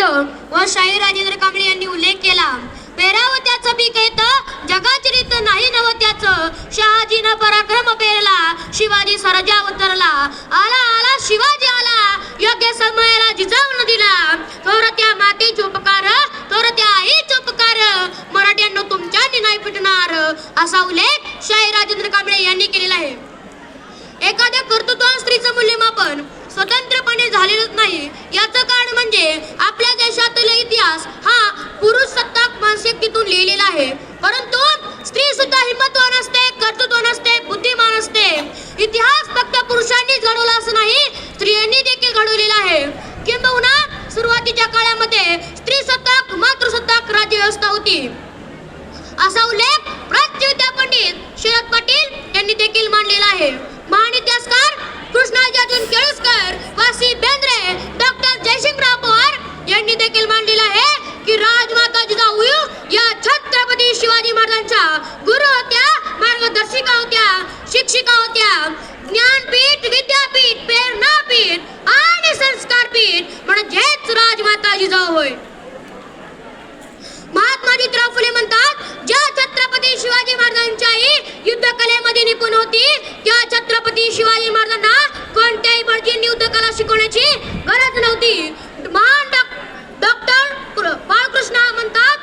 सांगितलं व शाहीर राजेंद्र कांबळे यांनी उल्लेख केला पेरावत्याचं पीक येत जगाचरित रीत नाही नवत्याचं शहाजीनं पराक्रम पेरला शिवाजी सरजा उतरला आला आला शिवाजी आला. योग्य समय जिजाऊन दिला थोर त्या मातेचे उपकार थोर त्या आईचे उपकार मराठ्यांना तुमच्या नाही पिटणार असा उल्लेख शाहीर राजेंद्र कांबळे यांनी केलेला आहे एखाद्या कर्तृत्वान स्त्रीचं मूल्यमापन स्वतंत्रपणे झालेलंच नाही याचं कारण म्हणजे आपल्या देशातील इतिहास हा पुरुष सत्ताक मानसिकतेतून लिहिलेला आहे परंतु स्त्री सुद्धा हिंमतवान असते कर्तृत्वान असते बुद्धिमान असते इतिहास फक्त पुरुषांनीच घडवला असं नाही स्त्रियांनी देखील घडवलेला आहे किंबहुना सुरुवातीच्या काळामध्ये स्त्री सत्ताक मातृसत्ताक राज्य व्यवस्था होती असा उल्लेख प्राच्यविद्या पंडित शरद पाटील यांनी देखील मांडलेला आहे. महान इतिहासकार कृष्णाजी केळुसकर वासी बेंद्रे डॉक्टर जयसिंगराव पवार यांनी देखील मांडलेला आहे की राजमाता जिजाऊ या छत्रपती शिवाजी महाराजांच्या गुरु होत्या मार्गदर्शिका होत्या शिक्षिका होत्या. ज्ञानपीठ विद्यापीठ प्रेरणापीठ आणि संस्कारपीठ म्हणजेच राजमाता जिजाऊ होय. छत्रपती शिवाजी महाराजांच्याही युद्ध कलेमध्ये निपुण होती. त्या छत्रपती शिवाजी महाराजांना कोणत्याही बळजींनी युद्ध कला शिकवण्याची गरज नव्हती. महान डॉक्टर बाळकृष्ण म्हणतात.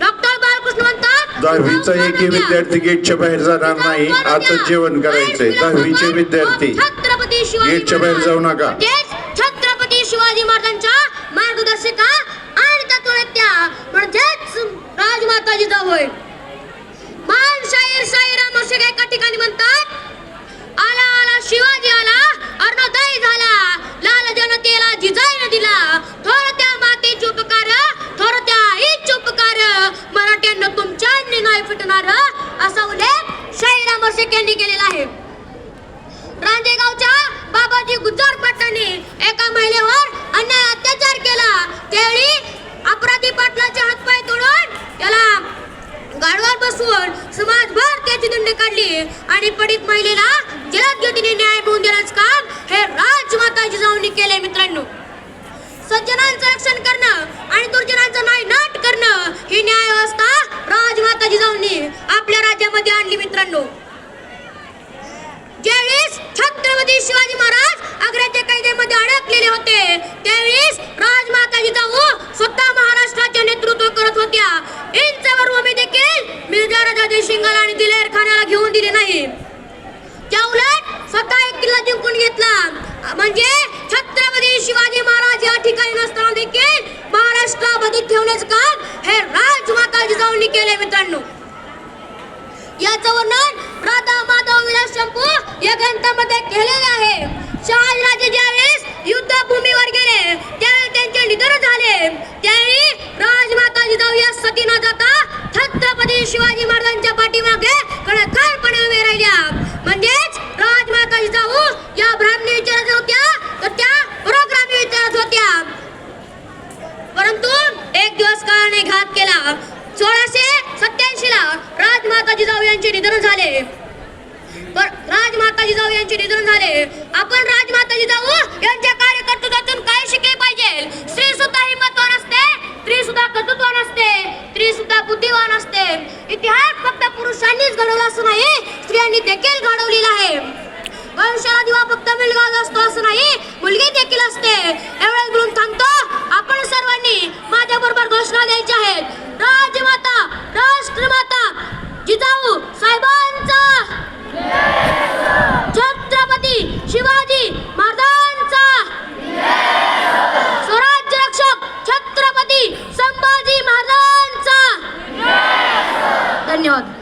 डॉक्टर बाळकृष्ण म्हणतात दहावीचा एकही विद्यार्थी गेटच्या बाहेर जाणार नाही. आता जेवण करायचंय. दहावीचे विद्यार्थी. छत्रपती शिवाजी गेटच्या बाहेर जाऊ नका. म्हणजेच छत्रपती शिवाजी महाराजांच्या मार्गदर्शिका आणि तत्ववेत्या म्हणजेच राजमाता जिजाऊ होय महान शाहीर शाहीराम असे एका ठिकाणी म्हणतात आला आला शिवाजी आला अर्णोदय झाला लाल जनतेला जिजाईन दिला थोर त्या मातेचे उपकार थोर त्या आईचे उपकार मराठ्यांना तुमच्या नाही फिटणार असा उल्लेख शाहीराम यांनी केलेला आहे. रांदेगावच्या बाबाजी गुज्जर पाटलांनी एका महिलेवर अन्याय अत्याचार केला. त्यावेळी अपराधी पाटलाचे हातपाय तोडून त्याला गाडवार बसवून समाजभर त्याची दंड काढली. आणि पीडित महिलेला जलद गतीने न्याय मिळवून देण्याचं काम हे राजमाता जिजाऊंनी केले मित्रांनो. सज्जनांचं रक्षण करणं आणि दुर्जनांचं नाही नाट करणं ही न्याय व्यवस्था राजमाता जिजाऊंनी आपल्या राज्यामध्ये आणली मित्रांनो. छत्रपती शिवाजी महाराज आग्र्याच्या कैदेमध्ये अडकलेले होते. त्यावेळेस राजमाता जिजाऊ स्वतः महाराष्ट्राचे नेतृत्व करत होत्या. यांच्यावर उमे देखील मिर्झा राजा जयसिंगाला आणि दिलेर खानाला घेऊन दिले नाही. त्या उलट स्वतः एक किल्ला जिंकून घेतला. म्हणजे छत्रपती शिवाजी महाराज या ठिकाणी नसताना देखील महाराष्ट्रामध्ये ठेवण्याचं काम हे राजमाता जिजाऊंनी केले मित्रांनो. याचं वर्णन राधा माधव विलास शंभू या ग्रंथामध्ये केलेले आहे शहाजीराजे ज्यावेळेस युद्धभूमीवर गेले त्यावेळी त्यांचे निधन झाले त्यावेळी राजमाता जिजाऊ या सती न जाता छत्रपती शिवाजी महाराजांच्या पाठीमागे कणखरपणे उभे राहिल्या म्हणजेच राजमाता जिजाऊ या ब्राह्मणी विचारत होत्या तर त्या पुरोग्रामी विचारत होत्या परंतु एक दिवस काळाने घात सोळाशे सत्याऐंशी ला राजमाता जिजाऊ यांचे निधन झाले. राजमाता जिजाऊ यांचे निधन झाले. आपण राजमाता जिजाऊ यांच्या कार्यकर्तृत्वातून काय शिकले पाहिजे. स्त्री सुद्धा हिंमतवान असते स्त्री सुद्धा कर्तृत्वान असते स्त्री सुद्धा बुद्धिवान असते. इतिहास फक्त पुरुषांनीच घडवला असं नाही स्त्रियांनी देखील घडवलेला आहे. वंशाला दिवा फक्त मुलगा असतो असं años